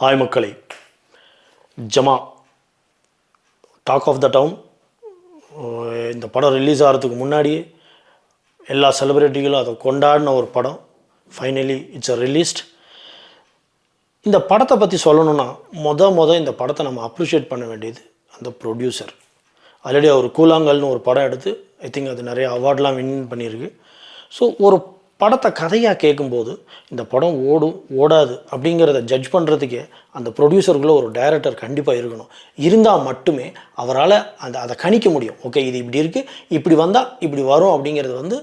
Hi மக்களே. Jama talk of the town இந்த படம் ரிலீஸ் ஆகிறதுக்கு முன்னாடியே எல்லா செலிப்ரிட்டிகளும் அதை கொண்டாடின ஒரு படம். ஃபைனலி இட்ஸ் அ ரிலீஸ்ட் இந்த படத்தை பற்றி சொல்லணும்னா மொத மொதல் இந்த படத்தை நம்ம அப்ரிஷியேட் பண்ண வேண்டியது அந்த ப்ரொடியூசர் ஆல்ரெடி அவர் கூலாங்கல்னு ஒரு படம் எடுத்து ஐ திங்க் அது நிறைய அவார்ட்லாம் வின் பண்ணியிருக்கு. ஸோ ஒரு படத்தை கதையாக கேட்கும்போது இந்த படம் ஓடும் ஓடாது அப்படிங்கிறத ஜட்ஜ் பண்ணுறதுக்கே அந்த ப்ரொடியூசருக்குள்ளே ஒரு டைரக்டர் கண்டிப்பாக இருக்கணும். இருந்தால் மட்டுமே அவரால் அந்த அதை கணிக்க முடியும். ஓகே இது இப்படி இருக்குது இப்படி வந்தால் இப்படி வரும் அப்படிங்கிறது வந்து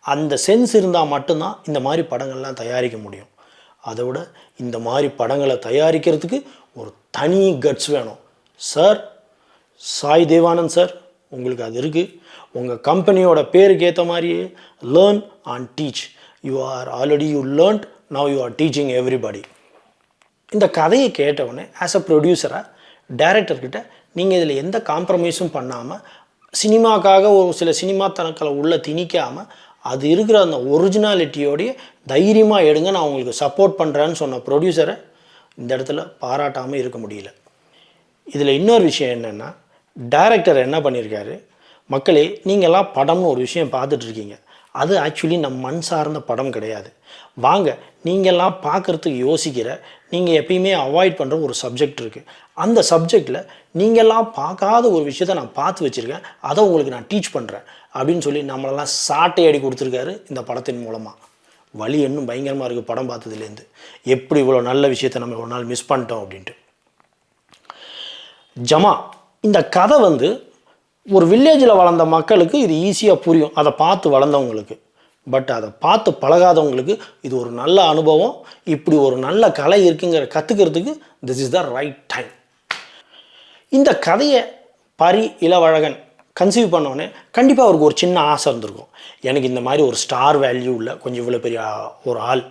அந்த சென்ஸ் இருந்தால் மட்டும்தான் இந்த மாதிரி படங்கள்லாம் தயாரிக்க முடியும். அதோட இந்த மாதிரி படங்களை தயாரிக்கிறதுக்கு ஒரு தனி கட்ஸ் வேணும். சார் சாய் தேவானந்த் சார் உங்களுக்கு அது இருக்குது உங்கள் கம்பெனியோட பேருக்கு ஏற்ற மாதிரியே learn and teach you are already you learned now you are teaching everybody இந்த கதையை கேட்டவுடனே ஆஸ் அ ப்ரொடியூசராக டேரக்டர்கிட்ட நீங்கள் இதில் எந்த காம்ப்ரமைஸும் பண்ணாமல் சினிமாக்காக ஒரு சில சினிமா தனக்களை உள்ளே திணிக்காமல் அது இருக்கிற அந்த ஒரிஜினாலிட்டியோடைய தைரியமாக எடுங்க நான் உங்களுக்கு சப்போர்ட் பண்ணுறேன்னு சொன்ன ப்ரொடியூசரை இந்த இடத்துல பாராட்டாமல் இருக்க முடியல. இதில் இன்னொரு விஷயம் என்னென்னா டேரக்டர் என்ன பண்ணியிருக்காரு மக்களே நீங்கள்லாம் படம்னு ஒரு விஷயம் பார்த்துட்ருக்கீங்க அது ஆக்சுவலி நம்ம மண் சார்ந்த படம் கிடையாது. வாங்க நீங்கள்லாம் பார்க்குறதுக்கு யோசிக்கிற நீங்கள் எப்பயுமே அவாய்ட் பண்ணுற ஒரு சப்ஜெக்ட் இருக்குது அந்த சப்ஜெக்டில் நீங்கள்லாம் பார்க்காத ஒரு விஷயத்த நான் பார்த்து வச்சுருக்கேன். அதை உங்களுக்கு நான் டீச் பண்ணுறேன் அப்படின்னு சொல்லி நம்மளெல்லாம் சாட்டை அடி கொடுத்துருக்காரு இந்த படத்தின் மூலமாக வழி இன்னும் பயங்கரமாக இருக்குது படம் பார்த்ததுலேருந்து. எப்படி இவ்வளோ நல்ல விஷயத்தை நம்ம ஒரு நாள் மிஸ் பண்ணிட்டோம் அப்படின்ட்டு. ஜமா இந்த கதை வந்து ஒரு வில்லேஜில் வளர்ந்த மக்களுக்கு இது ஈஸியாக புரியும். அதை பார்த்து வளர்ந்தவங்களுக்கு. பட் அதை பார்த்து பழகாதவங்களுக்கு இது ஒரு நல்ல அனுபவம். இப்படி ஒரு நல்ல கலை இருக்குங்கிற கற்றுக்கிறதுக்கு this is the right time இந்த கதையை பரி இளவழகன் கன்சீவ் பண்ணோடனே கண்டிப்பாக அவருக்கு ஒரு சின்ன ஆசை இருந்திருக்கும் எனக்கு இந்த மாதிரி ஒரு ஸ்டார் வேல்யூ உள்ள கொஞ்சம் இவ்வளோ பெரிய ஒரு ஆள்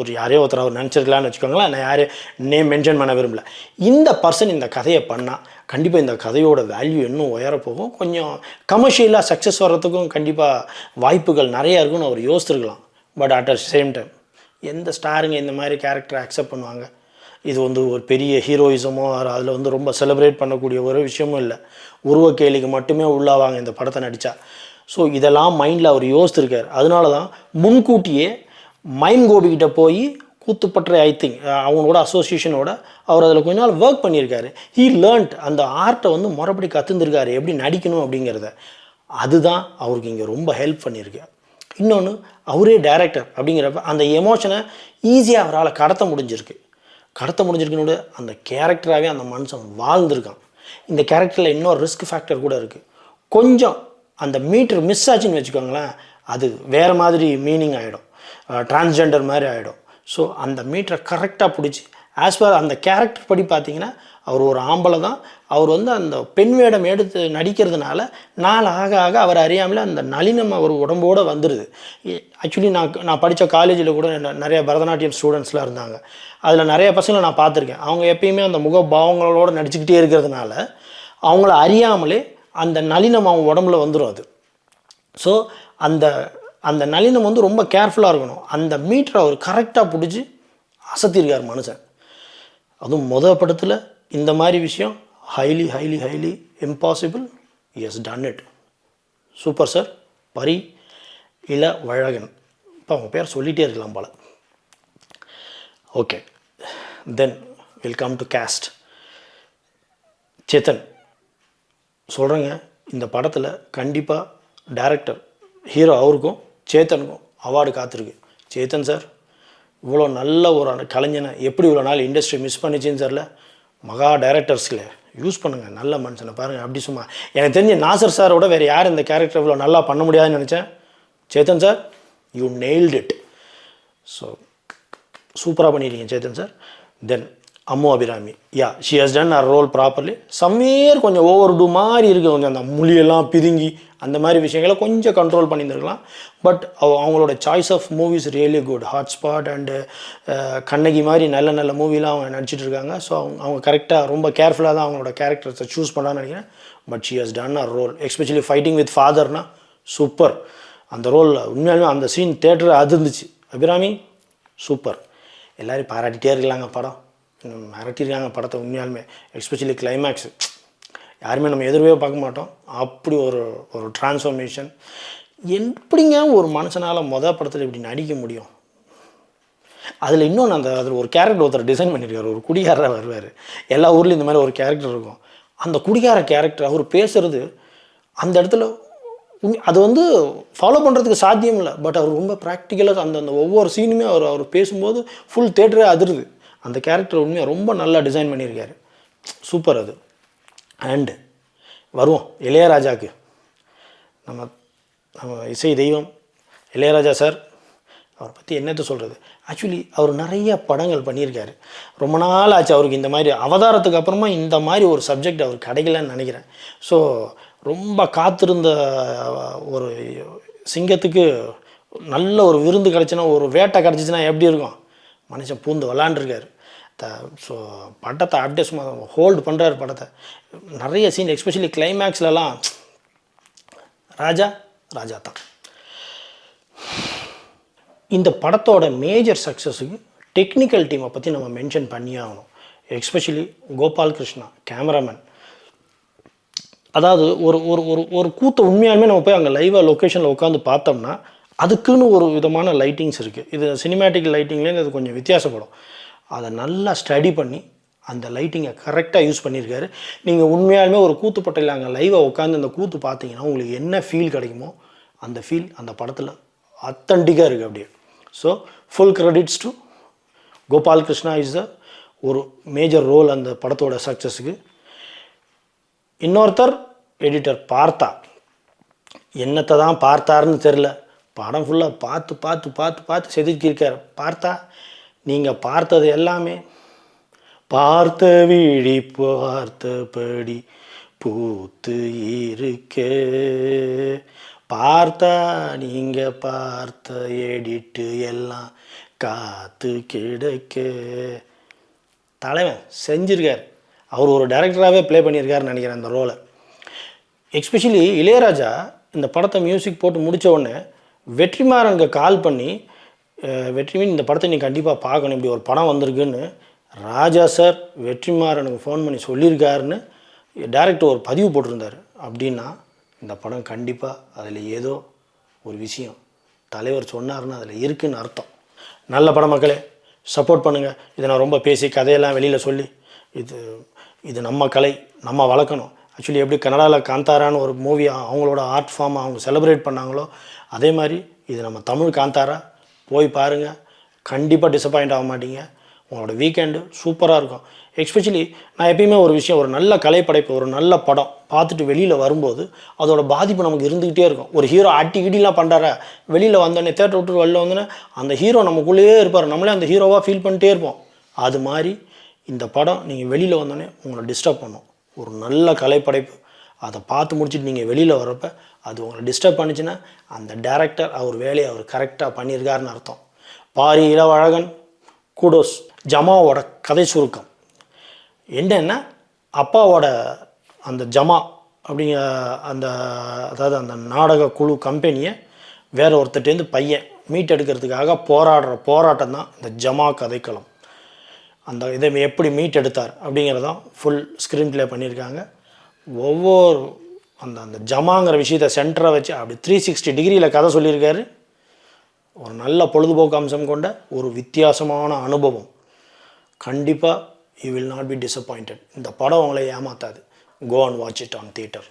ஒரு யாரையோ ஒருத்தர் அவர் நினச்சிருக்கலான்னு வச்சுக்கோங்களேன். நான் யாரையும் நேம் மென்ஷன் பண்ண விரும்பல. இந்த பர்சன் இந்த கதையை பண்ணால் கண்டிப்பாக இந்த கதையோட வேல்யூ இன்னும் உயரப்போகும். கொஞ்சம் கமர்ஷியலாக சக்ஸஸ் வர்றதுக்கும் கண்டிப்பாக வாய்ப்புகள் நிறையா இருக்குன்னு அவர் யோசிச்சிருக்கலாம் but at a same time எந்த ஸ்டாருங்க இந்த மாதிரி கேரக்டரை அக்செப்ட் பண்ணுவாங்க? இது வந்து ஒரு பெரிய ஹீரோயிசமோ அதில் வந்து ரொம்ப செலிப்ரேட் பண்ணக்கூடிய ஒரு விஷயமும் இல்லை. உருவ கேலிக்கு மட்டுமே உள்ளாவாங்க இந்த படத்தை நடித்தா ஸோ இதெல்லாம் மைண்டில் அவர் யோசிச்சிருக்கார் அதனால தான் முன்கூட்டியே மைம் கோபிக்கிட்ட போய் கூத்துப்பற்றை ஐ திங்க் அவங்களோட அசோசியேஷனோட அவர் அதில் கொஞ்ச நாள் ஒர்க் பண்ணியிருக்காரு. ஹீ லேர்ன்ட் அந்த ஆர்ட்டை வந்து மறுபடி கற்றுந்துருக்காரு எப்படி நடிக்கணும் அப்படிங்கிறத. அதுதான் அவருக்கு இங்கே ரொம்ப ஹெல்ப் பண்ணியிருக்கு. இன்னொன்று அவரே டைரக்டர் அப்படிங்கிறப்ப அந்த எமோஷனை ஈஸியாக அவரால் கடத்த முடிஞ்சிருக்கு. கடத்த முடிஞ்சிருக்கனோட அந்த கேரக்டராகவே அந்த மனுஷன் வாழ்ந்திருக்கான். இந்த கேரக்டரில் இன்னொரு ரிஸ்க் ஃபேக்டர் கூட இருக்குது கொஞ்சம் அந்த மீட்டர் மிஸ் ஆச்சுன்னு வச்சுக்கோங்களேன் அது வேறு மாதிரி மீனிங் ஆகிடும் டிரான்ஸ்ஜெண்டர் மாதிரி ஆகிடும் ஸோ அந்த மீட்டரை கரெக்டாக பிடிச்சி ஆஸ் பர் அந்த கேரக்டர் படி பார்த்தீங்கன்னா அவர் ஒரு ஆம்பளை தான். அவர் வந்து அந்த பெண் வேடம் எடுத்து நடிக்கிறதுனால நாள் ஆக ஆக அவர் அறியாமலே அந்த நளினம் அவர் உடம்போடு வந்துடுது ஆக்சுவலி நான் நான் படித்த காலேஜில் கூட நிறைய பரதநாட்டியம் ஸ்டூடெண்ட்ஸ்லாம் இருந்தாங்க. அதில் நிறைய பசங்களை நான் பார்த்துருக்கேன். அவங்க எப்பயுமே அந்த முகபாவங்களோடு நடிச்சுக்கிட்டே இருக்கிறதுனால அவங்கள அறியாமலே அந்த நளினம் அவங்க உடம்புல வந்துடும் அது. ஸோ அந்த அந்த நளினம் வந்து ரொம்ப கேர்ஃபுல்லாக இருக்கணும். அந்த மீட்டரை அவர் கரெக்டாக பிடிச்சி அசத்திருக்கார் மனுஷன். அதுவும் முத படத்தில் இந்த மாதிரி விஷயம் highly highly highly impossible has done it super sir Pari Elavazhagan. இப்போ அவங்க பேர் சொல்லிகிட்டே இருக்கலாம் போல். Okay then will come to cast Chethan சொல்கிறேங்க இந்த படத்தில் கண்டிப்பாக டேரக்டர் ஹீரோ அவருக்கும் சேத்தனுக்கும் அவார்டு காத்திருக்கு. சேத்தன் சார் இவ்வளோ நல்ல ஒரு கலைஞனை எப்படி இவ்வளோ நாள் இண்டஸ்ட்ரி மிஸ் பண்ணிச்சின்னு தெரில மகா டைரக்டர்ஸில் யூஸ் பண்ணுங்கள் நல்ல மனுஷனை பாருங்கள் அப்படி சும்மா. எனக்கு தெரிஞ்ச நாசர் சாரோட வேறு யார் இந்த கேரக்டர் இவ்வளோ நல்லா பண்ண முடியாதுன்னு நினச்சேன்? Chethan sir you nailed it so சூப்பராக பண்ணியிருக்கீங்க Chethan sir. Then Ammu Abhirami. Yeah she has done her role properly somewhere கொஞ்சம் ஓவர் டூ மாதிரி இருக்குது கொஞ்சம் அந்த மொழியெல்லாம் பிதுங்கி அந்த மாதிரி விஷயங்களை கொஞ்சம் கண்ட்ரோல் பண்ணியிருந்துருக்கலாம். பட் அவங்களோட choice of movies really good hotspot and Kannagi மாதிரி நல்ல நல்ல மூவிலாம் அவங்க நடிச்சிட்டு இருக்காங்க. ஸோ அவங்க அவங்க கரெக்டாக ரொம்ப கேர்ஃபுல்லாக தான் அவங்களோட கேரக்டர்ஸை சூஸ் பண்ணான்னு நினைக்கிறேன். But she has done her role especially fighting with ஃபாதர்னா super அந்த ரோல் உண்மையாலுமே அந்த சீன் தேட்டர் அது இருந்துச்சு அபிராமி சூப்பர் எல்லோரும் பாராட்டிகிட்டே இருக்கலாங்க படம். மிரட்டியிருக்காங்க படத்தை உண்மையாலுமே எஸ்பெஷலி கிளைமேக்ஸ் யாருமே நம்ம எதிர்வே பார்க்க மாட்டோம். அப்படி ஒரு ஒரு டிரான்ஸ்ஃபர்மேஷன் எப்படிங்க ஒரு மனுஷனால் மொதல் படத்தில் இப்படி நடிக்க முடியும்? அதில் இன்னொன்று அந்த அதில் ஒரு கேரக்டர் ஒருத்தர் டிசைன் பண்ணியிருக்காரு. ஒரு குடிகாரராக வருவார். எல்லா ஊர்லேயும் இந்த மாதிரி ஒரு கேரக்டர் இருக்கும். அந்த குடிகார கேரக்டர் அவர் பேசுகிறது அந்த இடத்துல அது வந்து ஃபாலோ பண்ணுறதுக்கு சாத்தியம் இல்லை பட் அவர் ரொம்ப ப்ராக்டிக்கலாக அந்த அந்த ஒவ்வொரு சீனுமே அவர் அவர் பேசும்போது ஃபுல் தேட்டரே அதிருது. அந்த கேரக்டர் உண்மையாக ரொம்ப நல்லா டிசைன் பண்ணியிருக்காரு. சூப்பர் அது. அண்டு வருவோம். இளையராஜாவுக்கு நம்ம நம்ம இசை தெய்வம் இளையராஜா சார் அவரை பற்றி என்னத்தை சொல்கிறது ஆக்சுவலி அவர் நிறைய படங்கள் பண்ணியிருக்காரு. ரொம்ப நாள் ஆச்சு அவருக்கு இந்த மாதிரி அவதாரத்துக்கு அப்புறமா இந்த மாதிரி ஒரு சப்ஜெக்ட் அவர் கிடைக்கலன்னு நினைக்கிறேன். ஸோ ரொம்ப காத்திருந்த ஒரு சிங்கத்துக்கு நல்ல ஒரு விருந்து கிடச்சுன்னா ஒரு வேட்டை கிடச்சிச்சின்னா எப்படி இருக்கும்? மனுஷன் பூந்து விளாண்டுருக்காரு. த ஸோ படத்தை அப்படியே சும்மா ஹோல்டு பண்ணுறாரு படத்தை. நிறைய சீன் எஸ்பெஷலி கிளைமேக்ஸ்லலாம் ராஜா ராஜா தான். இந்த படத்தோட மேஜர் சக்ஸஸுக்கு டெக்னிக்கல் டீமை பற்றி நம்ம மென்ஷன் பண்ணியே ஆகணும். எஸ்பெஷலி கோபால் கிருஷ்ணா கேமராமேன் அதாவது ஒரு ஒரு ஒரு ஒரு கூத்தை உண்மையாலுமே நம்ம போய் அங்கே லைவாக லொக்கேஷனில் உட்காந்து பார்த்தோம்னா அதுக்குன்னு ஒரு விதமான லைட்டிங்ஸ் இருக்குது இது சினிமேட்டிக் லைட்டிங்லேருந்து அது கொஞ்சம் வித்தியாசப்படும். அதை நல்லா ஸ்டடி பண்ணி அந்த லைட்டிங்கை கரெக்டாக யூஸ் பண்ணியிருக்காரு. நீங்கள் உண்மையாலுமே ஒரு கூத்துப்பட்டையில் அங்கே லைவாக உட்காந்து அந்த கூத்து பார்த்தீங்கன்னா உங்களுக்கு என்ன ஃபீல் கிடைக்குமோ அந்த ஃபீல் அந்த படத்தில் அத்தன்டிக்காக இருக்குது அப்படியே. So full credits to Gopal Krishna is the ஒரு மேஜர் ரோல் அந்த படத்தோட சக்ஸஸுக்கு இன்னொருத்தர் எடிட்டர் பார்த்தா என்னத்தை தான் பார்த்தாருன்னு தெரில படம் ஃபுல்லாக பார்த்து பார்த்து பார்த்து பார்த்து செதுக்கியிருக்கார். பார்த்தா நீங்கள் பார்த்தது எல்லாமே பார்த்த விழி பார்த்தபடி பூத்து இருக்கே. பார்த்தா நீங்கள் பார்த்த எடிட்டு எல்லாம் காத்து கிடைக்க. தலைவன் செஞ்சிருக்கார். அவர் ஒரு டைரக்டராகவே ப்ளே பண்ணியிருக்காருன்னு நினைக்கிறேன் அந்த ரோலை எக்ஸ்பெஷலி இளையராஜா இந்த படத்தை மியூசிக் போட்டு முடித்த உடனே வெற்றிமாறனுக்கு கால் பண்ணி வெற்றிமீன் இந்த படத்தை நீ கண்டிப்பாக பார்க்கணும் இப்படி ஒரு படம் வந்திருக்குன்னு ராஜா சார் வெற்றிமாறனுக்கு ஃபோன் பண்ணி சொல்லியிருக்காருன்னு டேரக்டர் ஒரு பதிவு போட்டிருந்தார். அப்படின்னா இந்த படம் கண்டிப்பாக அதில் ஏதோ ஒரு விஷயம் தலைவர் சொன்னாருன்னா அதில் இருக்குன்னு அர்த்தம். நல்ல படம் மக்களே சப்போர்ட் பண்ணுங்கள் இதை நான் ரொம்ப பேசி கதையெல்லாம் வெளியில் சொல்லி இது இது நம்ம கலை நம்ம வளர்க்கணும். ஆக்சுவலி எப்படி கனடாவில் காந்தாரான்னு ஒரு மூவி அவங்களோட ஆர்ட் ஃபார்ம் அவங்க செலிப்ரேட் பண்ணாங்களோ அதே மாதிரி இது நம்ம தமிழ் காந்தாரா போய் பாருங்கள் கண்டிப்பாக டிசப்பாயிண்ட் ஆக மாட்டீங்க. உங்களோட வீக்கெண்டு சூப்பராக இருக்கும். எக்ஸ்பெஷலி நான் எப்பயுமே ஒரு விஷயம் ஒரு நல்ல கலைப்படைப்பு ஒரு நல்ல படம் பார்த்துட்டு வெளியில் வரும்போது அதோட பாதிப்பு நமக்கு இருந்துக்கிட்டே இருக்கும். ஒரு ஹீரோ அட்டி கிட்டிலாம் பண்ணுறாரா வெளியில் வந்தோடனே தேட்டர் விட்டு வெளில வந்தோடனே அந்த ஹீரோ நமக்குள்ளேயே இருப்பார். நம்மளே அந்த ஹீரோவாக ஃபீல் பண்ணிட்டே இருப்போம். அது மாதிரி இந்த படம் நீங்கள் வெளியில் வந்தோடனே உங்களை டிஸ்டர்ப் பண்ணும். ஒரு நல்ல கலைப்படைப்பு. அதை பார்த்து முடிச்சுட்டு நீங்கள் வெளியில் வரப்ப அது உங்களை டிஸ்டர்ப் பண்ணுச்சுன்னா அந்த டேரக்டர் அவர் வேலையை அவர் கரெக்டாக பண்ணியிருக்காருன்னு அர்த்தம். பாரி இளவழகன் கூடோஸ் ஜமாவோட கதை சுருக்கம். என்னென்னா அப்பாவோட அந்த ஜமா அப்படிங்கிற அந்த அதாவது அந்த நாடக குழு கம்பெனியை வேற ஒருத்தட்டேருந்து பையன் மீட் எடுக்கிறதுக்காக போராடுற போராட்டம் தான் இந்த ஜமா கதைக்களம். அந்த இதை எப்படி மீட் எடுத்தார் அப்படிங்கிறதான் ஃபுல் ஸ்க்ரீன் ப்ளே பண்ணியிருக்காங்க. ஒவ்வொரு அந்த அந்த ஜமாங்கிற விஷயத்தை சென்டரை வச்சு அப்படி த்ரீ சிக்ஸ்டி டிகிரியில் கதை சொல்லியிருக்காரு. ஒரு நல்ல பொழுதுபோக்கு அம்சம் கொண்ட ஒரு வித்தியாசமான அனுபவம். கண்டிப்பாக you will not be disappointed இந்த படம் உங்களை ஏமாத்தாது. Go and watch it on theatre